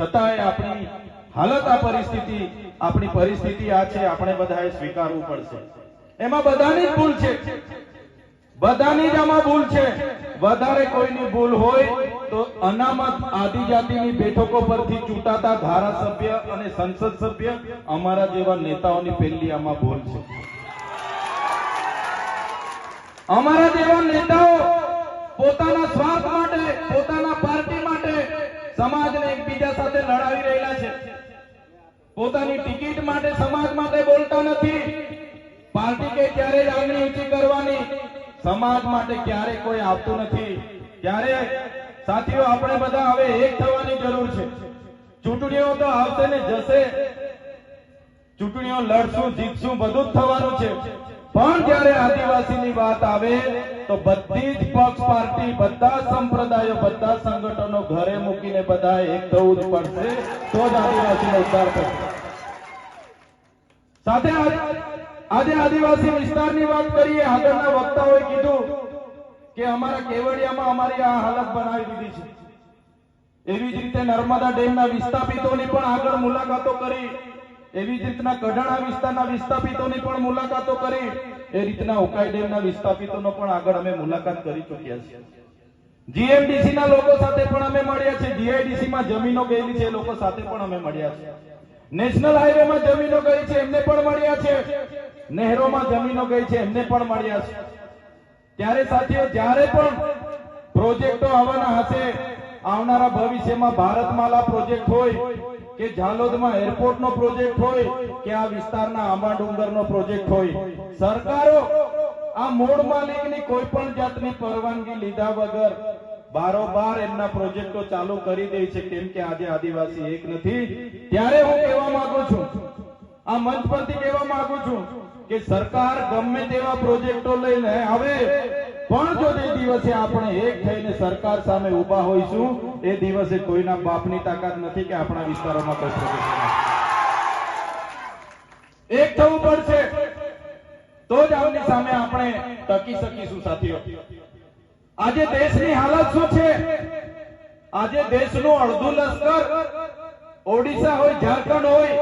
છતાંય આપણી હાલત આ પરિસ્થિતિ, આપણી પરિસ્થિતિ આ છે, આપણે બધાએ સ્વીકારવું પડશે. એમાં બધાની જ ભૂલ છે. બધાની જ આમાં ભૂલ છે. વધારે કોઈની ભૂલ હોય તો અનામત આદિજાતિની બેઠકો પરથી ચૂંટાતા ધારાસભ્ય અને સંસદ સભ્ય અમારા જેવા નેતાઓની પહેલી આમાં ભૂલ છે. અમારા જેવા નેતાઓ પોતાના સ્વાર્થ માટે, પોતાના સમાજને એકબીજા સાથે લડાવી રહેલા છે. પોતાની ટિકિટ માટે સમાજ માટે બોલતા નથી. પાર્ટી કે ક્યારે આંગળી ઊંચી કરવાની સમાજ માટે ક્યારે કોઈ આવતું નથી. ત્યારે સાથીઓ, આપણે બધા હવે એક થવાની જરૂર છે. ચૂંટણીઓ તો આવશે ને જશે. ચૂંટણીઓ લડશું, જીતશું, બધું જ થવાનું છે. પણ જ્યારે આદિવાસીની વાત આવે, તો બધી જ પક્ષ પાર્ટી, બધા સંપ્રદાયો, બધા સંગઠનો ઘરે મૂકીને બધા એક થવું જ પડશે, તો જ આદિવાસીનો ઉદ્ધાર થશે. સાથે આજે આદિવાસી વિસ્તારની વાત કરીએ, આગળના વક્તાઓએ કીધું કે અમારા કેવડિયામાં અમારી આ હાલત બનાવી દીધી છે. એવી જ રીતે નર્મદા ડેમના વિસ્થાપિતોની પણ આગળ મુલાકાતો કરી. એવી રીતના કઢાણા વિસ્તારના વિસ્થાપિતોની પણ મુલાકાતો કરી. એ રીતના ઉકાઈ વિસ્થાપિતોનો પણ આગળ અમે મુલાકાત કરી ચૂક્યા છીએ. જીએમડીસી ના લોકો સાથે પણ અમે મળ્યા છે જીઆઈડીસી માં જમીનો ગયેલી છે, એ લોકો સાથે પણ અમે મળ્યા છે નેશનલ હાઈવે માં જમીનો ગઈ છે, એમને પણ મળ્યા છે. નહેરોમાં જમીનો ગઈ છે, એમને પણ મળ્યા છે. ત્યારે સાથીઓ, જ્યારે પણ પ્રોજેક્ટો આવવાના હશે, આવનારા ભવિષ્યમાં ભારતમાલા પ્રોજેક્ટ હોય કે ઝાલોદમાં એરપોર્ટનો પ્રોજેક્ટ હોય કે આ વિસ્તારના આંબા ડુંગરનો પ્રોજેક્ટ હોય, સરકારો આ મૂળ માલિકની કોઈ પણ જાતની પરવાનગી લીધા વગર બારોબાર એમના પ્રોજેક્ટો ચાલુ કરી દે છે, કેમ કે આજે આદિવાસી એક નથી. ત્યારે હું કહેવા માંગુ છું, આ મંચ પરથી કહેવા માંગુ છું કે સરકાર ગમે તેવા પ્રોજેક્ટો લઈને આવે પણ જો તે દિવસે આપણે એક થઈને સરકાર સામે ઊભા હોઈશું, એ દિવસે કોઈના બાપની તાકાત નથી કે આપણા વિસ્તારોમાં પ્રોજેક્ટ એક થવું પડશે. તો જ આવની સામે આપણે ટકી શકીશું, સાથીઓ. આજે દેશની હાલત શું છે? આજે દેશનું અડધું લશ્કર ઓડિશા હોય, ઝારખંડ હોય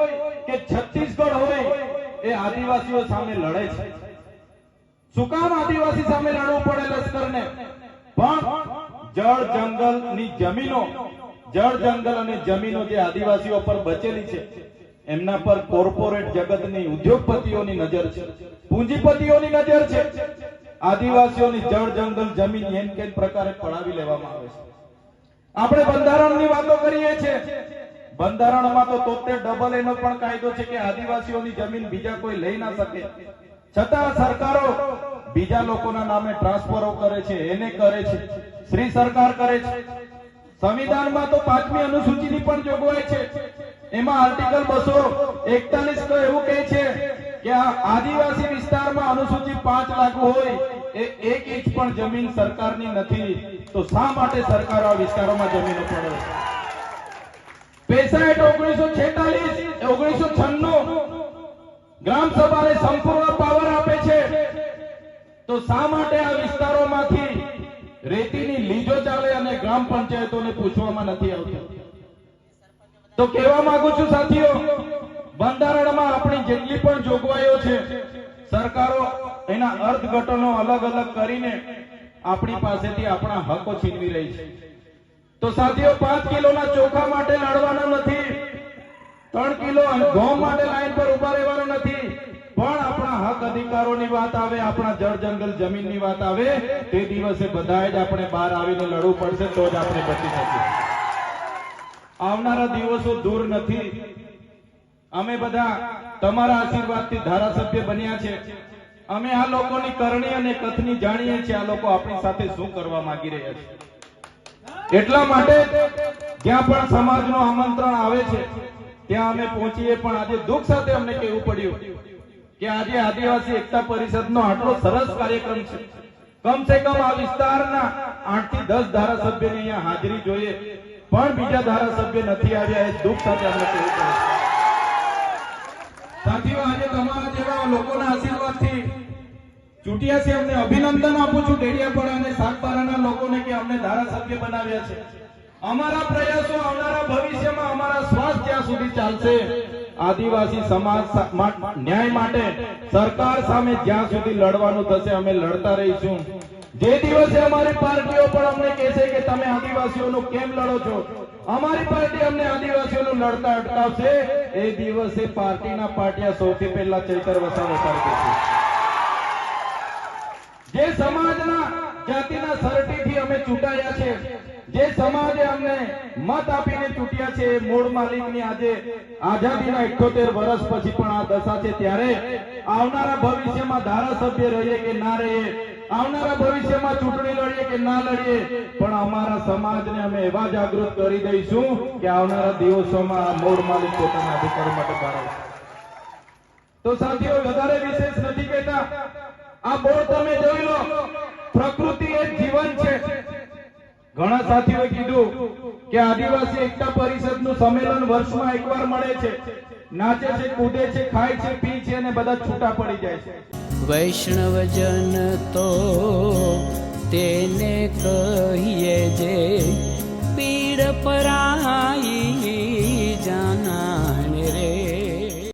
કે છત્તીસગઢ હોય, એ આદિવાસીઓ સામે લડે છે. શું આદિવાસી સામે લડવું પડે લશ્કરને. પણ જળ જંગલની જમીનો, જળ જંગલ અને જમીનો જે આદિવાસીઓ પર બચેલી છે, એમના પર કોર્પોરેટ જગતની ઉદ્યોગપતિઓની નજર છે. પૂંજીપતિઓની નજર છે. આદિવાસીઓની જળ જંગલ જમીન એમ કે પ્રકારે પડાવી લેવામાં આવે છે? આપણે બંધારણની વાતો કરીએ છીએ. બંધારણમાં તો તોતેર ડબલ એનો પણ કાયદો છે કે આદિવાસીઓની જમીન બીજા કોઈ લઈ ના શકે. છતાં સરકારો બીજા લોકોના નામે ટ્રાન્સફરો કરે છે, એને કરે છે. શ્રી સરકાર કરે છે. સંવિધાનમાં તો પાંચમી અનુસૂચિની પણ જોગવાઈ છે. એમાં આર્ટિકલ બસો એકતાલીસ તો એવું કહે છે કે આદિવાસી વિસ્તારમાં અનુસૂચિ પાંચ લાગુ હોય એ એક ઇંચ પણ જમીન સરકારની નથી. તો શા માટે સરકાર આ વિસ્તારોમાં જમીનો પડે? પૈસા એટ ઓગણીસો છેતાલીસ, ઓગણીસો છન્નું. ગ્રામ સભાને સંપૂર્ણ તો શા માટે આ વિસ્તારોમાંથી રેતીની લીજો ચાલે અને ગ્રામ પંચાયતોને પૂછવામાં નથી આવતી? તો કહેવા માંગુ છું સાથીઓ, બંધારણમાં આપણી જેટલી પણ જોગવાઈઓ છે, સરકારો એના અર્થઘટનો અલગ અલગ કરીને આપણી પાસેથી આપણા હકો છીનવી રહી છે. તો સાથીઓ, પાંચ કિલોના ચોખા માટે લડવાનો નથી, ત્રણ કિલો ઘઉં માટે લાઈન પર ઊભા રહેવાનો નથી પણ આપણા હક અધિકારોની વાત આવે, આપણા જળ જંગલ જમીનની વાત આવે, તે દિવસે બધાએ જ આપણે બહાર આવીને લડવું પડશે, તો જ આપણે બચી શકીએ. આવનારા દિવસો દૂર નથી. અમે બધા તમારા આશીર્વાદથી ધારાસભ્ય બન્યા છે. અમે આ લોકોની કરણી અને કથની જાણીએ છીએ, આ લોકો આપણી સાથે શું કરવા માંગી રહ્યા છે. એટલા માટે જ્યાં પણ સમાજનું આમંત્રણ આવે છે, ત્યાં અમે પહોંચીએ, પણ આજે દુઃખ સાથે અમને કહેવું પડ્યું. કે આજે આદિવાસી એકતા પરિષદનો આટલો સરસ કાર્યક્રમ છે. કમસે કમ આ વિસ્તારના આઠથી દસ ધારાસભ્યની અહીંયા હાજરી જોઈએ. પણ બીજા ધારાસભ્ય નથી આવ્યા એ દુઃખ સાથે અમને કહેવું પડે. સાથીઓ, આજે તમારા જેવા લોકોના આશીર્વાદથી ચૂંટ્યા છે અમને અભિનંદન આપું છું ડેડિયાપાડા અને સાગબારાના લોકોને કે અમને ધારાસભ્ય બનાવ્યા છે. અમારા પ્રયાસો આવનારા ભવિષ્યમાં અમારા ત્યાં સુધી ચાલશે આદિવાસી સમાજ ન્યાય માટે સરકાર સામે જ્યાં સુધી લડવાનું થશે, અમે લડતા રહીશું. જે દિવસે અમારી પાર્ટીઓ પણ અમને કહેશે કે તમે આદિવાસીઓનું કેમ લડો છો? અમારી પાર્ટી અમને આદિવાસીઓનું લડતા અટકાવશે. એ દિવસે પાર્ટીના પાટિયા સૌથી પહેલા ચૈતર વસાવા કરી દેશે જે સમાજના જાતિના સરટીથી અમે ચૂંટાયા છે. જે સમાજે અમને મત આપીને ચૂંટ્યા છે, મૂળ માલિકની આજે આઝાદીના 78 વર્ષ પછી પણ આ દશા છે. ત્યારે આવનારા ભવિષ્યમાં ધારાસભ્ય રહીએ કે ના રહીએ, આવનારા ભવિષ્યમાં ચૂંટણી લડીએ કે ના લડીએ, પણ અમારા સમાજને અમે એવા જાગૃત કરી દઈશું કે આવનારા દિવસોમાં આ મૂળ માલિક પોતાના અધિકારો માટે તો સાથીઓ, વધારે વિશેષ નથી કહેતા. આ બોર્ડ તમે જોઈ લો. પ્રકૃતિ એ જીવન છે. ઘણા સાથીઓએ કીધું કે આદિવાસી એકતા પરિષદનું સંમેલન વર્ષમાં એકવાર મળે છે. નાચે છે, કૂદે છે, ખાય છે, પી છે અને બધા છૂટા પડી જાય છે. વૈષ્ણવજન તો તેને કહીએ જે પીડ પર